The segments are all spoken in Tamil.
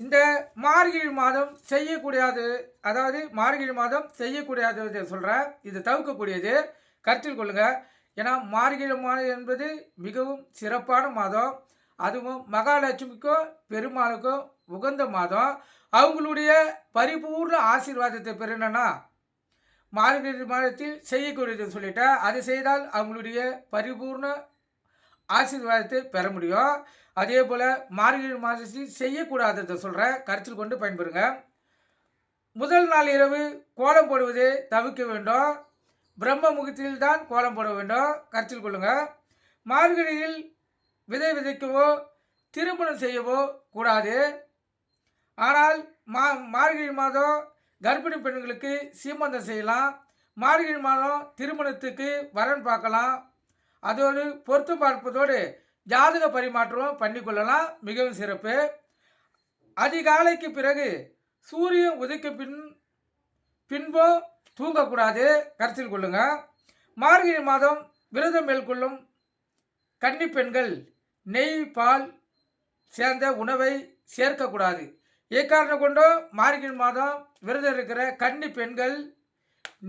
இந்த மார்கழி மாதம் செய்யக்கூடியது அதாவது மார்கழி மாதம் செய்யக்கூடியது சொல்கிறேன் இது தவிர்க்கக்கூடியது. கருத்தில் கொள்ளுங்க. ஏன்னா மார்கழி மாதம் என்பது மிகவும் சிறப்பான மாதம். அதுவும் மகாலட்சுமிக்கும் பெருமாளுக்கும் உகந்த மாதம். அவங்களுடைய பரிபூர்ண ஆசீர்வாதத்தை பெறணும்னா மார்கழி மாதத்தில் செய்யக்கூடியது சொல்லிட்டேன் அது செய்தால் அவங்களுடைய பரிபூர்ண ஆசீர்வாதத்தை பெற முடியும். அதே போல் மார்கழி மாதத்தில் செய்யக்கூடாததை சொல்கிறேன் கருத்தில் கொண்டு பயன்பெறுங்க. முதல் நாள் இரவு கோலம் போடுவதை தவிர்க்க வேண்டும். பிரம்ம முகத்தில் தான் கோலம் போட வேண்டும். கருத்தில் கொள்ளுங்கள் மார்கழியில் விதை விதைக்கவோ திருமணம் செய்யவோ கூடாது. ஆனால் மா மார்கழி மாதம் கர்ப்பிணி பெண்களுக்கு சீமந்தம் செய்யலாம். மார்கழி மாதம் திருமணத்துக்கு வரன் பார்க்கலாம். அதோடு பொருத்து பார்ப்பதோடு ஜாதக பரிமாற்றம் பண்ணிக்கொள்ளலாம் மிகவும் சிறப்பு. அதிகாலைக்கு பிறகு சூரியன் உதைக்க பின் பின்போ தூங்கக்கூடாது. கருத்தில் கொள்ளுங்க. மார்கழி மாதம் விரதம் மேற்கொள்ளும் கன்னி பெண்கள் நெய் பால் சேர்ந்த உணவை சேர்க்கக்கூடாது. எக்காரணம் கொண்டோ மார்கழி மாதம் விரதம் இருக்கிற கன்னி பெண்கள்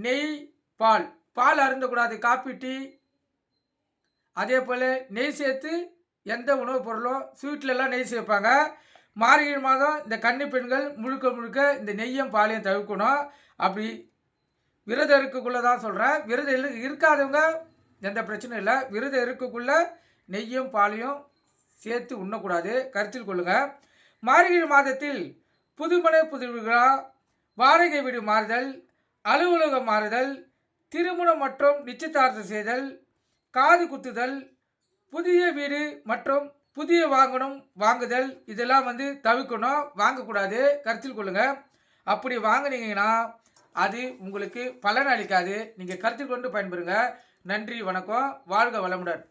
நெய் பால் பால் அருந்தக்கூடாது. காப்பி டீ அதே போல் நெய் சேர்த்து எந்த உணவுப் பொருளோ ஸ்வீட்லலாம் நெய் சேர்ப்பாங்க. மார்கழி மாதம் இந்த கன்னி பெண்கள் முழுக்க முழுக்க இந்த நெய்யும் பாலையும் தவிர்க்கணும். அப்படி விரதம் இருக்குக்குள்ளே தான் சொல்கிறேன் விரதம் இல்லை இருக்காதவங்க எந்த பிரச்சனையும் இல்லை. விரதம் இருக்குக்குள்ளே நெய்யும் பாலையும் சேர்த்து உண்ணக்கூடாது. கருத்தில் கொள்ளுங்கள் மார்கழி மாதத்தில் புதுமனை புது வாடகை வீடு மாறுதல் அலுவலகம் மாறுதல் திருமணம் மற்றும் நிச்சயதார்த்தம் செய்தல் காது குத்துதல் புதிய வீடு மற்றும் புதிய வாங்கணும் வாங்குதல் இதெல்லாம் வந்து தவிர்க்கணும். வாங்கக்கூடாது. கருத்தில் கொள்ளுங்கள் அப்படி வாங்குனீங்கன்னா அது உங்களுக்கு பலன் அளிக்காது. நீங்கள் கருத்தில் கொண்டு பயன்பெறுங்க. நன்றி வணக்கம். வாழ்க வளமுடன்.